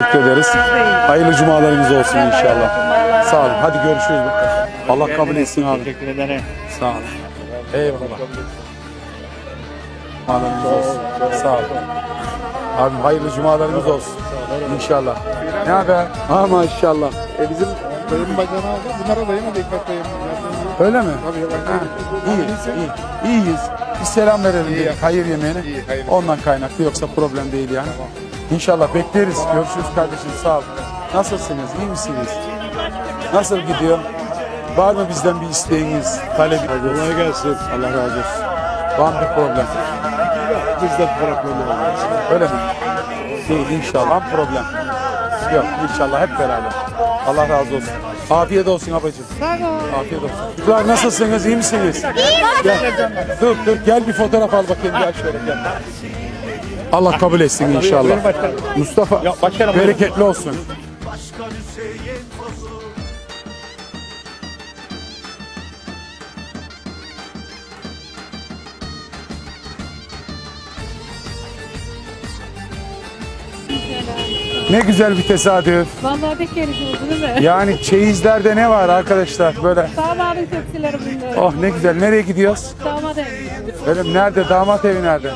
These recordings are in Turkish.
Teşekkür ederiz. Hayırlı cumalarınız olsun inşallah. Sağ olun. Hadi görüşürüz bakalım. Allah kabul etsin abi. Teşekkür ederim. Sağ olun. Eyvallah. Cumalarınız olsun. Sağ olun. Abi hayırlı cumalarınız olsun. İnşallah. Ne haber? Ha maşallah. E bizim dayım bacana aldı. Bunlara dayım da ekmek dayım. Öyle mi? Tabii Ha, iyi, iyi. İyiyiz. Bir selam verelim dedik hayır yemeğine. İyi, hayır. Ondan kaynaklı yoksa problem değil yani. İnşallah bekleriz. Görüşürüz kardeşim. Sağ ol. Nasılsınız? İyi misiniz? Nasıl gidiyor? Var mı bizden bir isteğiniz, talebiniz? Kolay gelsin. Allah razı olsun. Var mı bir problem? Bizde problem olmaz. Öyle mi? Değil inşallah problem. Yok inşallah hep beraber. Allah razı olsun. Afiyet olsun abacığım. Afiyet olsun. Çocuklar nasılsınız? iyi misiniz? Gel. Dur dur gel bir fotoğraf al bakayım gel şöyle gel. Allah kabul etsin inşallah. Mustafa bereketli olsun. Ne güzel bir tesadüf. Vallahi pek keriz oldu değil mi? Yani çeyizlerde ne var arkadaşlar böyle? Damadın tepsileri bunlar. Oh ne güzel. Nereye gidiyoruz? Damat evi. Öyle mi? Nerede? Damat evi nerede?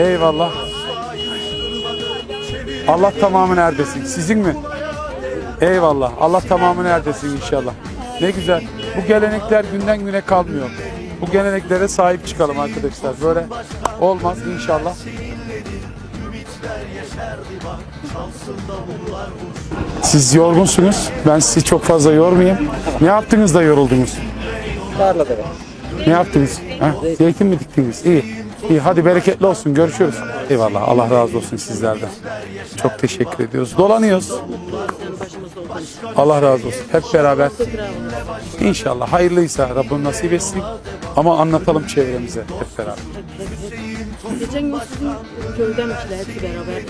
Eyvallah. Allah tamamı neredesin? Sizin mi? Eyvallah. Allah tamamı neredesin inşallah. Ne güzel. Bu gelenekler günden güne kalmıyor. Bu geleneklere sahip çıkalım arkadaşlar. Böyle olmaz inşallah. Siz yorgunsunuz. Ben sizi çok fazla yormayayım. Ne yaptınız da yoruldunuz? Tarlada Ne yaptınız? Ha? Zeytin mi diktiniz? İyi. İyi hadi bereketli olsun. Görüşürüz. Eyvallah. Allah razı olsun sizlerden. Çok teşekkür ediyoruz. Dolanıyoruz. Allah razı olsun. Hep beraber. İnşallah hayırlıysa Rabbim nasip etsin. Ama anlatalım çevremize hep beraber. Geçen gün sizin köydenmişler hepsi beraber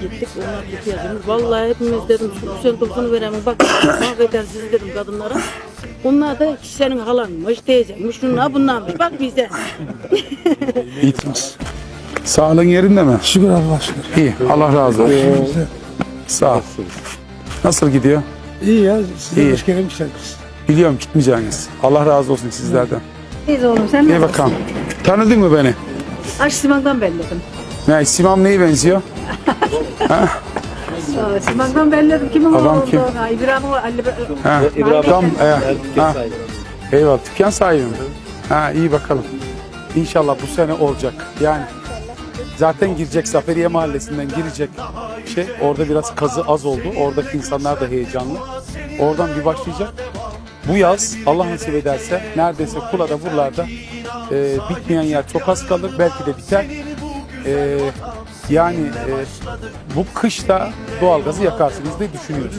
gittik onlar yazmış. Vallahi hepimiz dedim şu güzel topunu veremem bak mahveder sizi dedim kadınlara. Onlar da kişilerin halanmış, teyzeymiş, şunlar bunlarmış. Bak bize. İyisiniz. Sağlığın yerinde mi? Şükür Allah şükür. İyi. Allah razı olsun. Sağ ol. Nasıl gidiyor? İyi ya. Size İyi. hoş gelmişsiniz. Biliyorum gitmeyeceğiniz. Allah razı olsun sizlerden. İyiyiz oğlum sen İyi bakalım. Tanıdın mı beni? Aş Simak'tan belledim. Ne, Simam neye benziyor? Aa, Belledim. Kimin Adam kim? olduğunu. İbrahim Ali. Ha, tam, e, ha. Eyvallah. Dükkan sahibi mi? Ha, iyi bakalım. İnşallah bu sene olacak. Yani zaten girecek Zaferiye Mahallesi'nden girecek şey. Orada biraz kazı az oldu. Oradaki insanlar da heyecanlı. Oradan bir başlayacak. Bu yaz Allah nasip ederse neredeyse Kula'da buralarda e, bitmeyen yer çok az kalır. Belki de biter. E, yani e, bu kışta doğalgazı yakarsınız diye düşünüyoruz.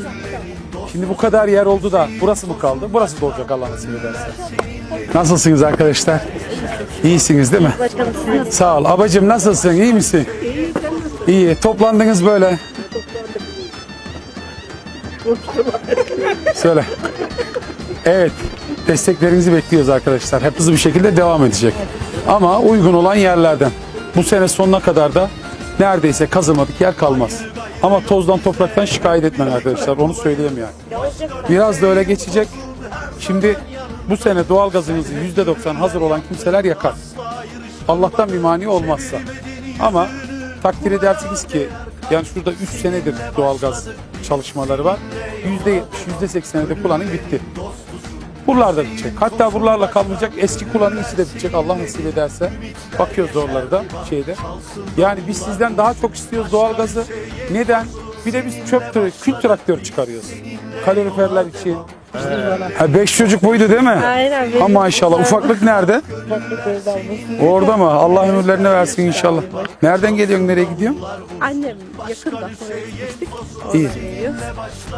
Şimdi bu kadar yer oldu da burası mı kaldı? Burası da olacak Allah nasip ederse. Nasılsınız arkadaşlar? İyisiniz değil mi? Sağ ol. Abacım nasılsın? İyi misin? İyi. Toplandınız böyle. Söyle. Evet. Desteklerinizi bekliyoruz arkadaşlar. Hep hızlı bir şekilde devam edecek. Ama uygun olan yerlerden. Bu sene sonuna kadar da neredeyse kazılmadık yer kalmaz. Ama tozdan topraktan şikayet etmeyin arkadaşlar. Onu söyleyeyim yani. Biraz da öyle geçecek. Şimdi bu sene doğalgazınızı %90 hazır olan kimseler yakar. Allah'tan bir mani olmazsa. Ama takdir edersiniz ki yani şurada 3 senedir doğalgaz çalışmaları var. %70, %80'i de kullanım bitti. Buralarda bitecek. Hatta buralarla kalmayacak. Eski kullanım işi de bitecek Allah nasip ederse. Bakıyoruz oraları da şeyde. Yani biz sizden daha çok istiyoruz doğalgazı. Neden? Bir de biz çöp tra- kül traktör çıkarıyoruz. Kaloriferler için. Ha, beş çocuk buydu değil mi? Aynen, Ha maşallah. Ufaklık nerede? Orada mı? Allah ömürlerini versin inşallah. Nereden geliyorsun? Nereye gidiyorsun? Annem yakında. İyi.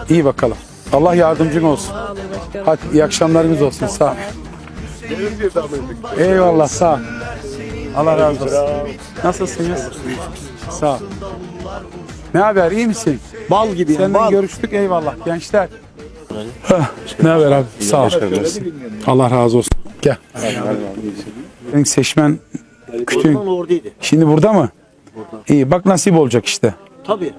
İyi bakalım. Allah yardımcın olsun. Hadi iyi akşamlarınız olsun. Sağ ol. Eyvallah sağ ol. Allah razı olsun. Nasılsınız? Sağ ol. Ne haber? iyi misin? Bal gibi Seninle görüştük. Eyvallah. Gençler. Ne haber abi? Sağ ol. Allah razı olsun. Gel. Senin seçmen kütüğün. Şimdi burada mı? İyi bak nasip olacak işte. Tabii.